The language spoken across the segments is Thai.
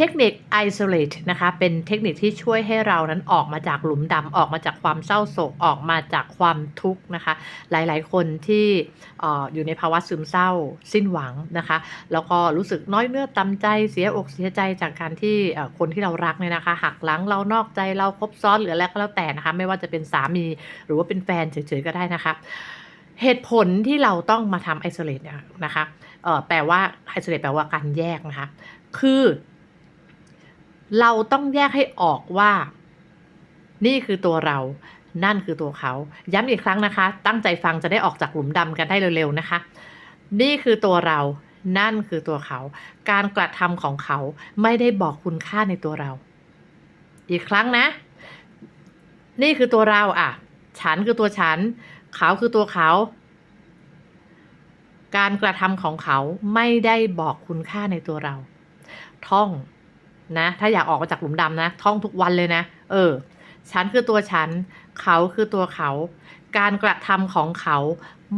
เทคนิค isolate นะคะ เป็นเทคนิคที่ช่วยให้เรานั้นออกมาจากหลุมดำออกมาจากความเศร้าโศกออกมาจากความทุกข์นะคะ หลายๆ คนที่ออยู่ในภาวะซึมเศร้า สิ้นหวังนะคะ แล้วก็รู้สึกน้อยเนื้อตำใจเสียอกเสียใจจากการที่คนที่เรารักเนี่ยนะคะ หักหลังเรานอกใจเราคบซ้อนหรืออะไรก็แล้วแต่นะคะ ไม่ว่าจะเป็นสามีหรือว่าเป็นแฟนเฉยๆก็ได้นะคะเหตุผลที่เราต้องมาทำ isolate เนี่ยนะคะแปลว่า isolate แปลว่าการแยกนะคะ คือ เราต้องแยกให้ออกว่า นี่คือตัวเรา นั่นคือตัวเขา ย้ำอีกครั้งนะคะ ตั้งใจฟังจะได้ออกจากหลุมดำกันได้เร็วๆนะคะ นี่คือตัวเรา นั่นคือตัวเขา การกระทำของเขาไม่ได้บอกคุณค่าในตัวเรา อีกครั้งนะ นี่คือตัวเราอะ ฉันคือตัวฉัน เขาคือตัวเขา การกระทำของเขาไม่ได้บอกคุณค่าในตัวเรา ท่อง นะ ถ้าอยากออกมาจากหลุมดำนะ ท่องทุกวันเลยนะ เออ ฉันคือตัวฉัน เขาคือตัวเขา การกระทำของเขา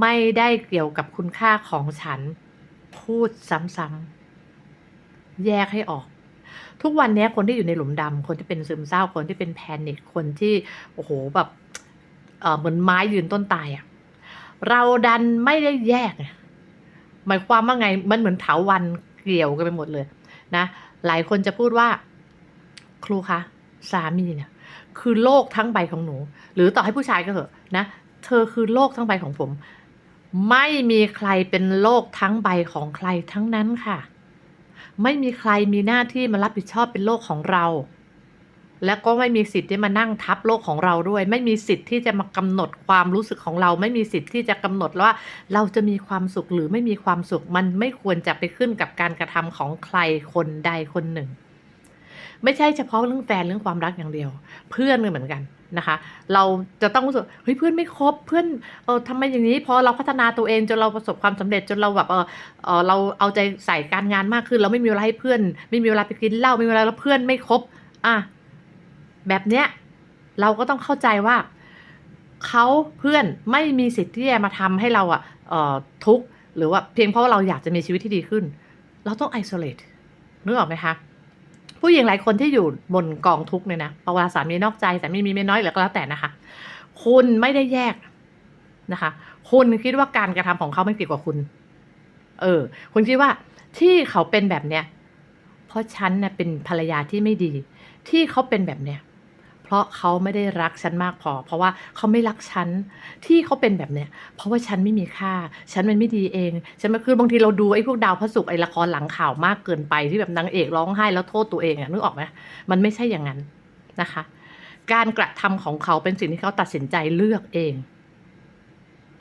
ไม่ได้เกี่ยวกับคุณค่าของฉัน พูดซ้ำๆ แยกให้ออก ทุกวันนี้คนที่อยู่ในหลุมดำ คนที่เป็นซึมเศร้า คนที่เป็นแพนิค คนที่ โอ้โห แบบเออเหมือนไม้ยืนต้นตายอะเราดันไม่ได้แยก หมายความว่าไง มันเหมือนเถาวันเกี่ยวกันไปหมดเลย นะ หลายคนจะพูดว่า ครูคะสามีเนี่ย คือโลกทั้งใบของหนู หรือต่อให้ผู้ชายก็เถอะนะเธอคือโลกทั้งใบของผม ไม่มีใครเป็นโลกทั้งใบของใครทั้งนั้นค่ะ ไม่มีใครมีหน้าที่มารับผิดชอบเป็นโลกของเรา และก็ไม่มีสิทธิ์ที่มานั่งทับโลกของเราด้วย ไม่มีสิทธิ์ที่จะมากำหนดความรู้สึกของเรา ไม่มีสิทธิ์ที่จะกำหนดว่าเราจะมีความสุขหรือไม่มีความสุขมันไม่ควรจะไปขึ้นกับการกระทำของใครคนใดคนหนึ่ง ไม่ใช่เฉพาะเรื่องแฟนเรื่องความรักอย่างเดียว เพื่อนก็เหมือนกันนะคะ เราจะต้องรู้สึกเฮ้ยเพื่อนไม่ครบเพื่อนเออทำไมอย่างนี้พอเราพัฒนาตัวเองจนเราประสบความสำเร็จจนเราแบบเออเออเราเอาใจใส่การงานมากขึ้น เราไม่มีเวลาให้เพื่อน ไม่มีเวลาไปกินเหล้าไม่มีเวลาแล้วเพื่อนไม่ครบอะ แบบเนี้ยเราก็ต้องเข้าใจว่าเขาเพื่อนไม่มีสิทธิ์ที่จะมาทำให้เราอะทุกข์หรือว่าเพียงเพราะว่าเราอยากจะมีชีวิตที่ดีขึ้น เราต้อง isolate นึกออกไหมคะผู้หญิงหลายคนที่อยู่บนกองทุกข์เนี่ยนะเพระว่าสามีนอกใจสามีมีเมียน้อยหรือก็แล้วแต่นะคะ คุณไม่ได้แยกนะคะ คุณคิดว่าการกระทำของเขาไม่เกี่ยวกับคุณ เออ คุณคิดว่าที่เขาเป็นแบบเนี้ยเพราะฉันเน่ะเป็นภรรยาที่ไม่ดี ที่เขาเป็นแบบเนี้ย เพราะเขาไม่ได้รักฉันมากพอ เพราะว่าเขาไม่รักฉันที่เขาเป็นแบบเนี้ยเพราะว่าฉันไม่มีค่า ฉันมันไม่ดีเอง ฉันมันคือบางทีเราดูไอ้พวกดาวพระศุกร์ไอ้ละครหลังข่าวมากเกินไปที่แบบนางเอกร้องไห้แล้วโทษตัวเองอะนึกออกไหมมันไม่ใช่อย่างนั้นนะคะ การกระทำของเขาเป็นสิ่งที่เขาตัดสินใจเลือกเอง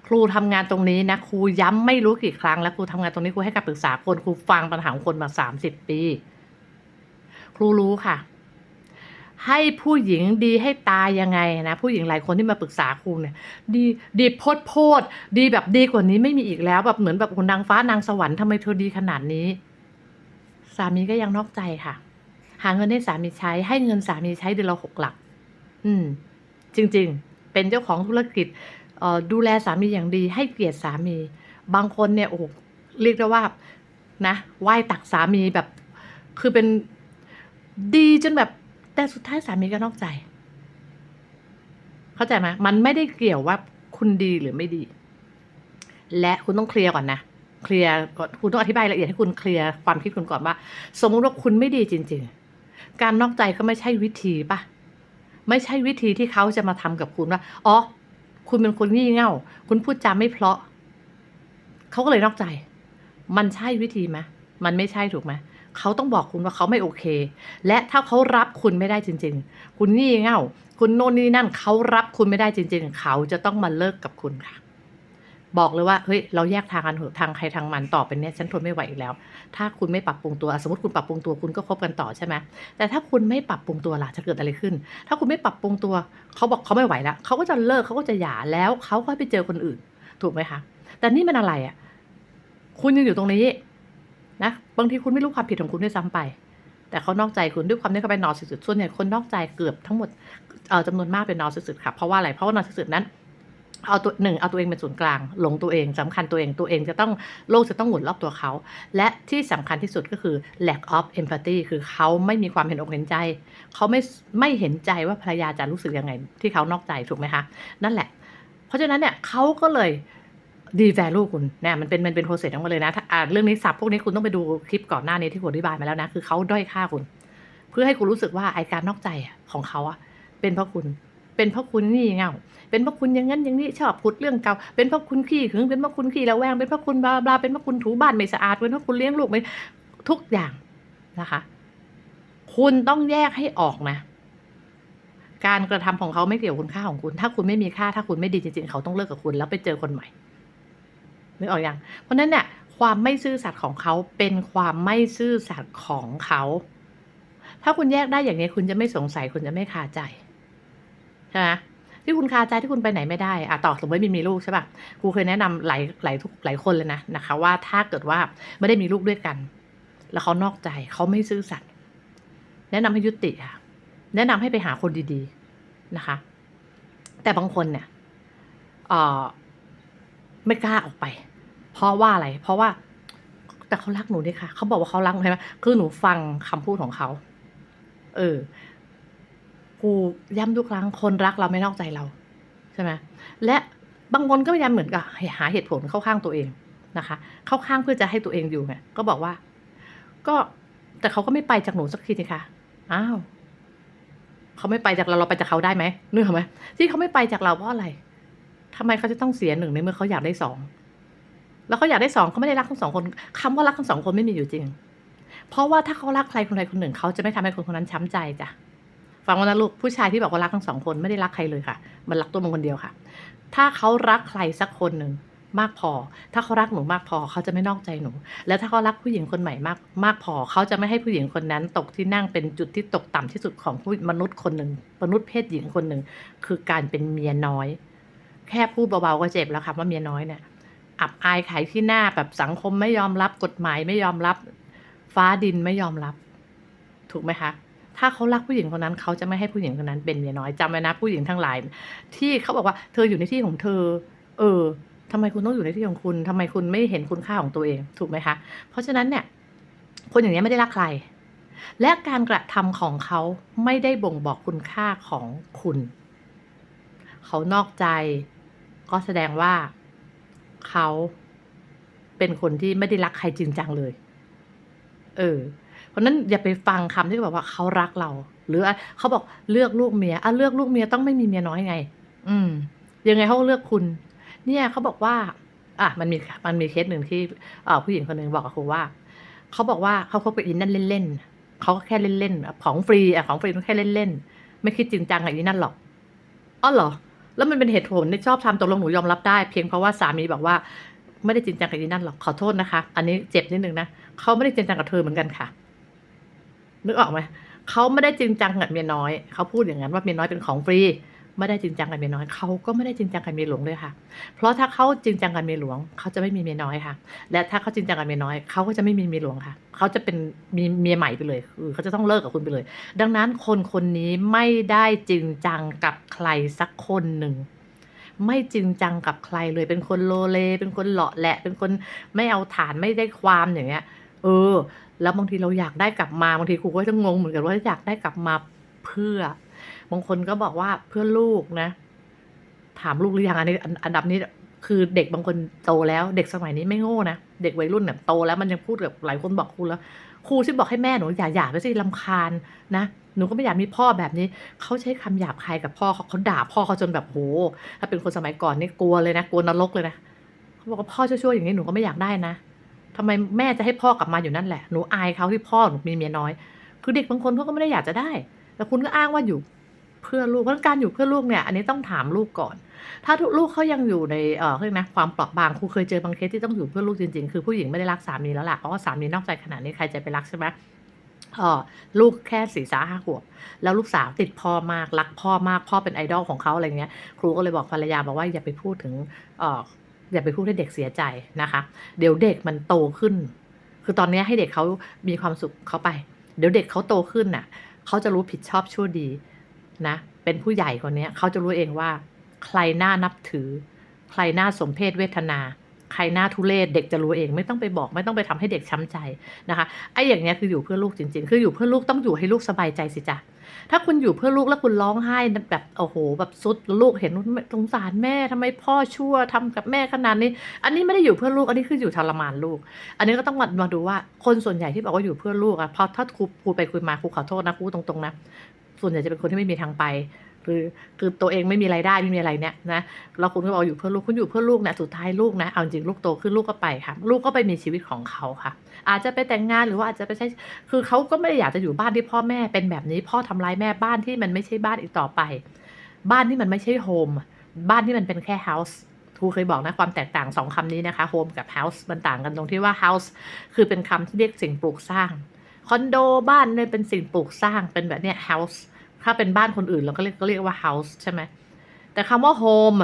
ครูทำงานตรงนี้นะครูย้ำไม่รู้กี่ครั้งแล้วครูทำงานตรงนี้ครูให้การปรึกษาคนครูฟังปัญหาของคนมาสามสิบปี ครูรู้ค่ะ ให้ผู้หญิงดีให้ตายยังไงนะ ผู้หญิงหลายคนที่มาปรึกษาครูเนี่ย ดีดีโพดโพดดีแบบดีกว่านี้ไม่มีอีกแล้วแบบเหมือนแบบคนนางฟ้านางสวรรค์ทำไมเธอดีขนาดนี้ สามีก็ยังนอกใจค่ะ หาเงินให้สามีใช้ ให้เงินสามีใช้เดือนละหกหลัก อืม จริง ๆ เป็นเจ้าของธุรกิจดูแลสามีอย่างดี ให้เกียรติสามี บางคนเนี่ยโอ้โหเรียกได้ว่านะไหว้ตักสามีแบบ คือเป็นดีจนแบบ แต่สุดท้ายสามีก็นอกใจ เข้าใจไหมมันไม่ได้เกี่ยวว่าคุณดีหรือไม่ดี และคุณต้องเคลียร์ก่อนนะเคลียร์ก่อนคุณต้องอธิบายละเอียดให้คุณเคลียร์ความคิดคุณก่อนว่า สมมุติว่าคุณไม่ดีจริง ๆ การนอกใจก็ไม่ใช่วิธีปะไม่ใช่วิธีที่เขาจะมาทำกับคุณว่าอ๋อคุณเป็นคนงี่เง่า คุณพูดจาไม่เพราะเขาก็เลยนอกใจ มันใช่วิธีไหมมันไม่ใช่ถูกไหม เขาต้องบอกคุณว่าเขาไม่โอเค และถ้าเขารับคุณไม่ได้จริง ๆ คุณงี่เง่า คุณโน่นนี่นั่นเขารับคุณไม่ได้จริง ๆ เขาจะต้องมาเลิกกับคุณค่ะ บอกเลยว่าเฮ้ยเราแยกทางกันเถอะทางใครทางมันต่อไปเนี้ยฉันทนไม่ไหวอีกแล้ว ถ้าคุณไม่ปรับปรุงตัวสมมติคุณปรับปรุงตัวคุณก็คบกันต่อใช่ไหมแต่ถ้าคุณไม่ปรับปรุงตัวล่ะจะเกิดอะไรขึ้น ถ้าคุณไม่ปรับปรุงตัวเขาบอกเขาไม่ไหวแล้วเขาก็จะเลิกเขาก็จะหย่าแล้วเขาก็ไปเจอคนอื่น ถูกไหมคะแต่นี่มันอะไรอะ คุณยังอยู่ตรงนี้ นะบางทีคุณไม่รู้ความผิดของคุณด้วยซ้ำไป แต่เขานอกใจคุณด้วยความที่เขาเป็นนอร์สิสุดส่วนใหญ่คนนอกใจเกือบทั้งหมดเอ่อจำนวนมากเป็นนอร์สิสุดค่ะเพราะว่าอะไรเพราะว่านอร์สิสุดนั้นเอาตัวหนึ่งเอาตัวเองเป็นศูนย์กลางหลงตัวเองสำคัญตัวเองตัวเองจะต้องโลกจะต้องหมุนรอบตัวเขา และที่สำคัญที่สุดก็คือ lack of empathy คือเขาไม่มีความเห็นอกเห็นใจ เขาไม่ไม่เห็นใจว่าภรรยาจะรู้สึกยังไง ที่เขานอกใจถูกไหมคะ นั่นแหละ เพราะฉะนั้นเนี่ยเขาก็เลย ดีแวลูคุณเนี่ยมันเป็นมันเป็นโปรเซสของมันเลยนะถ้าอ่าเรื่องนี้สับพวกนี้คุณต้องไปดูคลิปก่อนหน้านี้ที่ผมอธิบายมาแล้วนะ คือเขาด้อยค่าคุณ เพื่อให้คุณรู้สึกว่าไอการนอกใจของเขาอะเป็นเพราะคุณ เป็นเพราะคุณนี่เงาเป็นเพราะคุณอย่างนั้นอย่างนี้ชอบพูดเรื่องเก่า เป็นเพราะคุณขี้หึงเป็นเพราะคุณขี้ระแวง เป็นเพราะคุณบลาบลาเป็นเพราะคุณถูบ้านไม่สะอาด เป็นเพราะคุณเลี้ยงลูกไม่ทุกอย่างนะคะ คุณต้องแยกให้ออกนะการกระทำของเขาไม่เกี่ยวกับคุณค่าของคุณ ถ้าคุณไม่มีค่า ถ้าคุณไม่ดีจริงๆ เขาต้องเลิกกับคุณแล้วไปเจอคนใหม่ นึกออกอยังเพราะนั้นเนี่ยความไม่ซื่อสัตย์ของเขาเป็นความไม่ซื่อสัตย์ของเขา ถ้าคุณแยกได้อย่างนี้คุณจะไม่สงสัยคุณจะไม่คาใจใช่ไหมที่คุณคาใจที่คุณไปไหนไม่ได้อะต่อสมมติม่มีลูกใช่ป่ะครูเคยแนะนำหลายหลายทุกหลายคนเลยนะนะคะ ว่าถ้าเกิดว่าไม่ได้มีลูกด้วยกัน แล้วเขานอกใจเขาไม่ซื่อสัตย์แนะนำให้ยุติค่ะ แนะนำให้ไปหาคนดีๆนะคะ แต่บางคนเนี่ยเออไม่กล้าออกไป เพราะว่าอะไร เพราะว่า แต่เขารักหนูนี่ค่ะ เขาบอกว่าเขารักหนูใช่ไหมคือหนูฟังคำพูดของเขา เออ กูย้ำทุกครั้งคนรักเราไม่นอกใจเรา ใช่ไหมและบางคนก็พยายามเหมือนกับหาเหตุผลเข้าข้างตัวเองนะคะ เข้าข้างเพื่อจะให้ตัวเองอยู่ไงก็บอกว่า ก็แต่เขาก็ไม่ไปจากหนูสักทีนี่ค่ะอ้าวเขาไม่ไปจากเราเราไปจากเขาได้ไหมนึกออกไหมที่เขาไม่ไปจากเราเพราะอะไรทำไมเขาจะต้องเสียหนึ่งในเมื่อเขาอยากได้สอง แล้วเขาอยากได้สองเขาไม่ได้รักทั้งสองคนคำว่ารักทั้งสองคนไม่มีอยู่จริง เพราะว่าถ้าเขารักใครคนใดคนหนึ่งเขาจะไม่ทำให้คนคนนั้นช้ำใจจ้ะฟังว่านะลูกผู้ชายที่บอกว่ารักทั้งสองคนไม่ได้รักใครเลยค่ะ มันรักตัวมันคนเดียวค่ะ ถ้าเขารักใครสักคนหนึ่งมากพอ ถ้าเขารักหนูมากพอเขาจะไม่นอกใจหนู แล้วถ้าเขารักผู้หญิงคนใหม่มากมากพอ เขาจะไม่ให้ผู้หญิงคนนั้นตกที่นั่งเป็นจุดที่ตกต่ำที่สุดของผู้มนุษย์คนหนึ่งมนุษย์เพศหญิงคนหนึ่งคือการเป็นเมียน้อย แค่พูดเบาๆก็เจ็บแล้วค่ะว่าเมียน้อยเนี่ย อับอายขายที่หน้าแบบสังคมไม่ยอมรับกฎหมายไม่ยอมรับ ฟ้าดินไม่ยอมรับ ถูกไหมคะ ถ้าเขารักผู้หญิงคนนั้นเขาจะไม่ให้ผู้หญิงคนนั้นเป็นเมียน้อยจำไว้นะผู้หญิงทั้งหลาย ที่เขาบอกว่าเธออยู่ในที่ของเธอ เออทำไมคุณต้องอยู่ในที่ของคุณทำไมคุณไม่เห็นคุณค่าของตัวเอง ถูกไหมคะ เพราะฉะนั้นเนี่ย คนอย่างนี้ไม่ได้รักใคร และการกระทำของเขาไม่ได้บ่งบอกคุณค่าของคุณ เขานอกใจก็แสดงว่า เขาเป็นคนที่ไม่ได้รักใครจริงจังเลย เออ เพราะนั้นอย่าไปฟังคำที่แบบว่าเขารักเรา หรือเขาบอกเลือกลูกเมียอะเลือกลูกเมียต้องไม่มีเมียน้อยไง อืม ยังไงเขาเลือกคุณ เนี่ยเขาบอกว่า อะมันมีมันมีเคสหนึ่งที่เอ่อผู้หญิงคนหนึ่งบอกกับครูว่าเขาบอกว่าเขาคบกับอินนั่นเล่นๆเขาก็แค่เล่นๆของฟรีอะของฟรีต้องแค่เล่นๆไม่คิดจริงจังกับอินนั่นหรอกอ๋อเหรอ แล้วมันเป็นเหตุผลที่ชอบทำตกลงหนูยอมรับได้ เพียงเพราะว่าสามีบอกว่าไม่ได้จริงจังกับอินนั่นหรอกขอโทษนะคะ อันนี้เจ็บนิดนึงนะเขาไม่ได้จริงจังกับเธอเหมือนกันค่ะ นึกออกไหมเขาไม่ได้จริงจังกับเมียน้อยเขาพูดอย่างนั้นว่าเมียน้อยเป็นของฟรี ไม่ได้จริงจังกับเมียน้อยเขาก็ไม่ได้จริงจังกับเมียหลวงเลยค่ะ เพราะถ้าเขาจริงจังกับเมียหลวงเขาจะไม่มีเมียน้อยค่ะ และถ้าเขาจริงจังกับเมียน้อยเขาก็จะไม่มีเมียหลวงค่ะเขาจะเป็นมีเมียใหม่ไปเลยคือเขาจะต้องเลิกกับคุณไปเลย ดังนั้นคนคนนี้ไม่ได้จริงจังกับใครสักคนหนึ่งไม่จริงจังกับใครเลย เป็นคนโลเล เป็นคนเลาะแหละ เป็นคนไม่เอาฐานไม่ได้ความอย่างเงี้ย เออ แล้วบางทีเราอยากได้กลับมา บางทีครูก็จะงงเหมือนกันว่าอยากได้กลับมาเพื่อ บางคนก็บอกว่าเพื่อลูกนะ ถามลูกหรือยังอันนี้อันดับนี้คือเด็กบางคนโตแล้ว เด็กสมัยนี้ไม่โง่นะเด็กวัยรุ่นเนี่ยโตแล้วมันยังพูดกับหลายคนบอกครูแล้วครูที่บอกให้แม่หนูอย่าหย่าไปสิลำคาญนะหนูก็ไม่อยากมีพ่อแบบนี้ เขาใช้คำหยาบคายกับพ่อเขาเขาด่าพ่อเขาจนแบบโหถ้าเป็นคนสมัยก่อนนี่กลัวเลยนะกลัวนรกเลยนะเขาบอกว่าพ่อชั่วๆอย่างนี้หนูก็ไม่อยากได้นะทำไมแม่จะให้พ่อกลับมาอยู่นั่นแหละหนูอายเขาที่พ่อหนูมีเมียน้อย คือเด็กบางคนเขาก็ไม่ได้อยากจะได้ แต่คุณก็อ้างว่าอยู่ เพื่อลูกเพราะการอยู่เพื่อลูกเนี่ยอันนี้ต้องถามลูกก่อน ถ้าลูกเขายังอยู่ในเออเรียกนะความเปราะบางครูเคยเจอบางเคสที่ต้องอยู่เพื่อลูกจริงๆ คือผู้หญิงไม่ได้รักสามีแล้วล่ะเพราะว่าสามีนอกใจขนาดนี้ใครจะไปรักใช่ไหมเออลูกแค่สี่สาห้าขวบแล้วลูกสาวติดพ่อมากรักพ่อมากพ่อเป็นไอดอลของเขาอะไรเงี้ยครูก็เลยบอกภรรยาบอกว่าอย่าไปพูดถึงเอออย่าไปพูดให้เด็กเสียใจนะคะ เดี๋ยวเด็กมันโตขึ้น คือตอนนี้ให้เด็กเขามีความสุขเขาไป เดี๋ยวเด็กเขาโตขึ้นน่ะเขาจะรู้ผิดชอบชั่วดี นะ เป็นผู้ใหญ่คนนี้เขาจะรู้เองว่า ใครน่านับถือ ใครน่าสมเพศเวทนา ใครน่าทุเรศเด็กจะรู้เอง ไม่ต้องไปบอก ไม่ต้องไปทำให้เด็กช้ำใจนะคะไอ้อย่างเนี้ยคืออยู่เพื่อลูกจริง ๆ คืออยู่เพื่อลูกต้องอยู่ให้ลูกสบายใจสิจ๊ะถ้าคุณอยู่เพื่อลูกแล้วคุณร้องไห้แบบโอ้โห แบบสุดลูกเห็นสงสารแม่ทำไมพ่อชั่วทำกับแม่ขนาดนี้ อันนี้ไม่ได้อยู่เพื่อลูก อันนี้คืออยู่ทรมานลูก อันนี้ก็ต้องมาดูว่าคนส่วนใหญ่ที่บอกว่าอยู่เพื่อลูกอะพอถ้าครูคุยไปคุยมาครูขอโทษนะครูตรงๆนะ ส่วนใหญ่จะเป็นคนที่ไม่มีทางไป คือคือตัวเองไม่มีรายได้ไม่มีอะไรเนี่ยนะแล้วคุณก็บอกอยู่เพื่อลูกคุณอยู่เพื่อลูกนะสุดท้ายลูกนะเอาจริงลูกโตขึ้นลูกก็ไปค่ะ ลูกก็ไปมีชีวิตของเขาค่ะ อาจจะไปแต่งงานหรือว่าอาจจะไปใช้คือเขาก็ไม่ได้อยากจะอยู่บ้านที่พ่อแม่เป็นแบบนี้ พ่อทำร้ายแม่บ้านที่มันไม่ใช่บ้านอีกต่อไป บ้านที่มันไม่ใช่โฮมบ้านที่มันเป็นแค่เฮาส์ครูเคยบอกนะความแตกต่างสองคำนี้นะคะโฮมกับเฮาส์มันต่างกันตรงที่ว่าเฮาส์คือเป็นคำที่เรียกสิ่งปลูกสร้าง คอนโดบ้านเนี่ยเป็นสิ่งปลูกสร้างเป็นแบบเนี้ยเฮาส์ถ้าเป็นบ้านคนอื่นเราก็เรียกก็เรียกว่าเฮาส์ใช่ไหมแต่คำว่าโฮม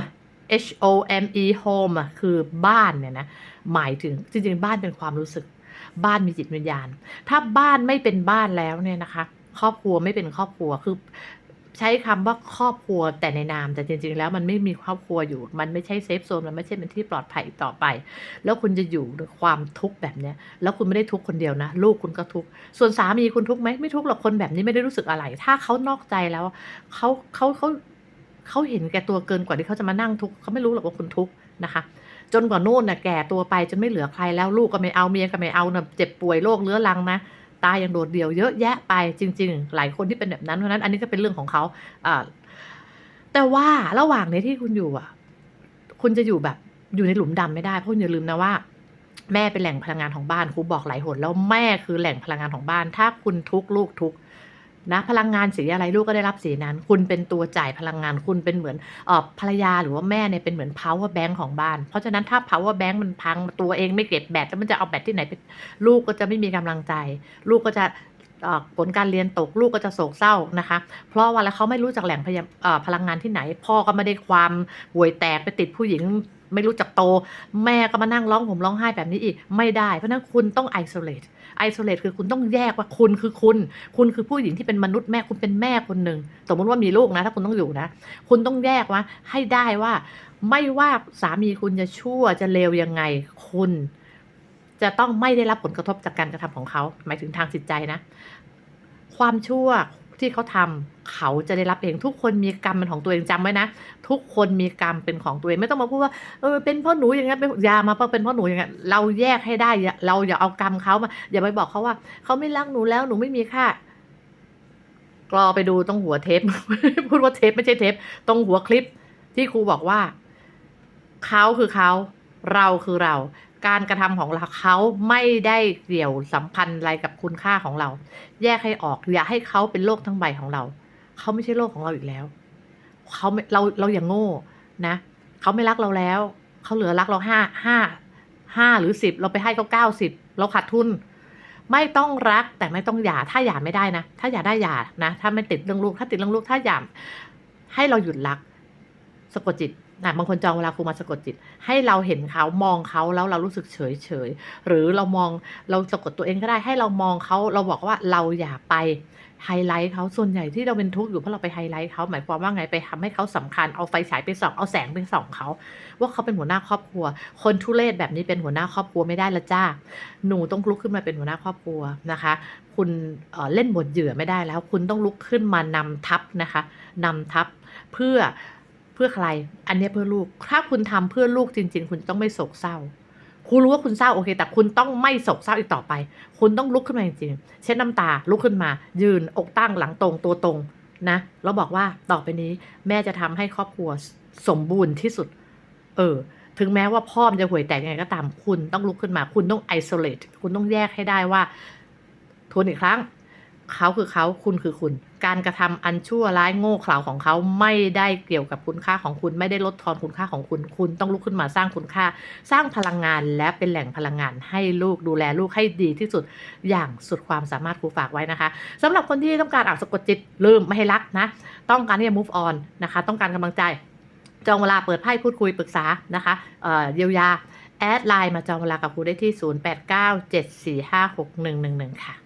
H O M E home อะคือบ้านเนี่ยนะหมายถึงจริงๆบ้านเป็นความรู้สึก บ้านมีจิตวิญญาณ ถ้าบ้านไม่เป็นบ้านแล้วเนี่ยนะคะ ครอบครัวไม่เป็นครอบครัวคือ ใช้คำว่าครอบครัวแต่ในนาม แต่จริง ๆ แล้วมันไม่มีครอบครัวอยู่ มันไม่ใช่เซฟโซนมันไม่ใช่เป็นที่ปลอดภัยต่อไป แล้วคุณจะอยู่ด้วยความทุกข์แบบเนี้ยแล้วคุณไม่ได้ทุกข์คนเดียวนะ ลูกคุณก็ทุกข์ส่วนสามีคุณทุกข์ไหมไม่ทุกข์หรอกคนแบบนี้ไม่ได้รู้สึกอะไร ถ้าเขานอกใจแล้วเขาเขาเขาเขาเห็นแก่ตัวเกินกว่าที่เขาจะมานั่งทุกข์เขาไม่รู้หรอกว่าคุณทุกข์นะคะจนกว่าโน่นน่ะแก่ตัวไปจนไม่เหลือใครแล้วลูกก็ไม่เอาเมียก็ไม่เอานะเจ็บป่วยโรคเรื้อรังนะ ตายอย่างโดดเดี่ยวเยอะแยะไปจริง ๆ หลายคนที่เป็นแบบนั้นเพราะฉะนั้นอันนี้ก็เป็นเรื่องของเขาอแต่ว่าระหว่างนี้ที่คุณอยู่อะ คุณจะอยู่แบบอยู่ในหลุมดำไม่ได้เพราะคุณอย่าลืมนะว่า แม่เป็นแหล่งพลังงานของบ้านครูบอกหลายหนแล้วแม่คือแหล่งพลังงานของบ้าน ถ้าคุณทุกลูกทุก นะพลังงานสีอะไรลูกก็ได้รับสีนั้น คุณเป็นตัวจ่ายพลังงานคุณเป็นเหมือนออภรรยาหรือว่าแม่เนี่ยเป็นเหมือน power bank ของบ้าน เพราะฉะนั้นถ้า power bank มันพังตัวเองไม่เก็บแบตแล้วมันจะเอาแบตที่ไหนไปลูกก็จะไม่มีกำลังใจ ลูกก็จะผลการเรียนตกลูกก็จะโศกเศร้านะคะ เพราะว่าแล้วเขาไม่รู้จักแหล่งพยาเอ่อพลังงานที่ไหน พ่อก็ไม่ได้ความห่วยแตกไปติดผู้หญิง ไม่รู้จักโต แม่ก็มานั่งร้องผมร้องไห้แบบนี้อีก ไม่ได้ เพราะนั้นคุณต้อง isolate isolate คือคุณต้องแยกว่าคุณคือคุณ คุณคือผู้หญิงที่เป็นมนุษย์แม่คุณเป็นแม่คนหนึ่งสมมติว่ามีลูกนะ ถ้าคุณต้องอยู่นะ คุณต้องแยกว่าให้ได้ว่า ไม่ว่าสามีคุณจะชั่วจะเลวยังไง คุณ จะต้องไม่ได้รับผลกระทบจากการกระทำของเขา หมายถึงทางจิตใจนะ ความชั่ว ที่เขาทำเขาจะได้รับเองทุกคนมีกรรมเป็นของตัวเองจำไว้นะ ทุกคนมีกรรมเป็นของตัวเองไม่ต้องมาพูดว่าเออเป็นพ่อหนูอย่างเงี้ยเป็นยามาเป็นพ่อหนูอย่างเงี้ยเราแยกให้ได้ เราอย่าเอากรรมเขามาอย่าไปบอกเขาว่าเขาไม่รักหนูแล้วหนูไม่มีค่ากรอไปดูตรงหัวเทปพูดว่าเทปไม่ใช่เทปตรงหัวคลิปที่ครูบอกว่าเขาคือเขาเราคือเรา การกระทำของเราเขาไม่ได้เกี่ยวสัมพันธ์อะไรกับคุณค่าของเรา แยกให้ออกอย่าให้เขาเป็นโลกทั้งใบของเรา เขาไม่ใช่โลกของเราอีกแล้วเขาเราเราอย่างโง่นะเขาไม่รักเราแล้ว เขาเหลือรักเราห้าห้าห้าหรือสิบเราไปให้เขาเก้าสิบเราขาดทุน ไม่ต้องรักแต่ไม่ต้องหย่าถ้าหย่าไม่ได้นะ ถ้าหย่าได้หย่านะ ถ้าไม่ติดเรื่องลูก ถ้าติดเรื่องลูกถ้าหย่าให้เราหยุดรักสะกดจิต นะบางคนจองเวลาครูมาสะกดจิต ให้เราเห็นเขามองเขาแล้วเรารู้สึกเฉยเฉยหรือเรามองเราสะกดตัวเองก็ได้ ให้เรามองเขาเราบอกว่าเราอย่าไปไฮไลท์เขาส่วนใหญ่ที่เราเป็นทุกข์อยู่เพราะเราไปไฮไลท์เขาหมายความว่าไงไปทำให้เขาสำคัญเอาไฟฉายไปส่องเอาแสงไปส่องเขา ว่าเขาเป็นหัวหน้าครอบครัว คนทุเรศแบบนี้เป็นหัวหน้าครอบครัวไม่ได้ละจ้า หนูต้องลุกขึ้นมาเป็นหัวหน้าครอบครัวนะคะ คุณเเล่นบทเหยื่อไม่ได้แล้ว คุณต้องลุกขึ้นมานำทัพนะคะนำทัพเพื่อ เพื่อใคร อันนี้เพื่อลูก ถ้าคุณทำเพื่อลูกจริง ๆ คุณต้องไม่โศกเศร้า คุณรู้ว่าคุณเศร้าโอเค แต่คุณต้องไม่โศกเศร้าอีกต่อไป คุณต้องลุกขึ้นมาจริงๆ เช็ดน้ำตา ลุกขึ้นมา ยืน อกตั้ง หลังตรง ตัวตรงนะ แล้วบอกว่าต่อไปนี้ แม่จะทำให้ครอบครัวสมบูรณ์ที่สุด เออ ถึงแม้ว่าพ่อจะห่วยแตกยังไงก็ตาม คุณต้องลุกขึ้นมา คุณต้อง isolate คุณต้องแยกให้ได้ว่า ทวนอีกครั้ง เขาคือเขาคุณคือคุณ การกระทำอันชั่วร้ายโง่เขลาของเขาไม่ได้เกี่ยวกับคุณค่าของคุณไม่ได้ลดทอนคุณค่าของคุณ คุณต้องลุกขึ้นมาสร้างคุณค่า สร้างพลังงานและเป็นแหล่งพลังงานให้ลูกดูแลลูกให้ดีที่สุดอย่างสุดความสามารถครูฝากไว้นะคะสำหรับคนที่ต้องการอ่านสะกดจิตลืมไม่ให้รักนะ ต้องการที่จะ move on นะคะ ต้องการกำลังใจ จองเวลาเปิดไพ่พูดคุยปรึกษานะคะเเยียวยาแอดไลน์มาจองเวลากับครูได้ที่ 0897456111 ค่ะ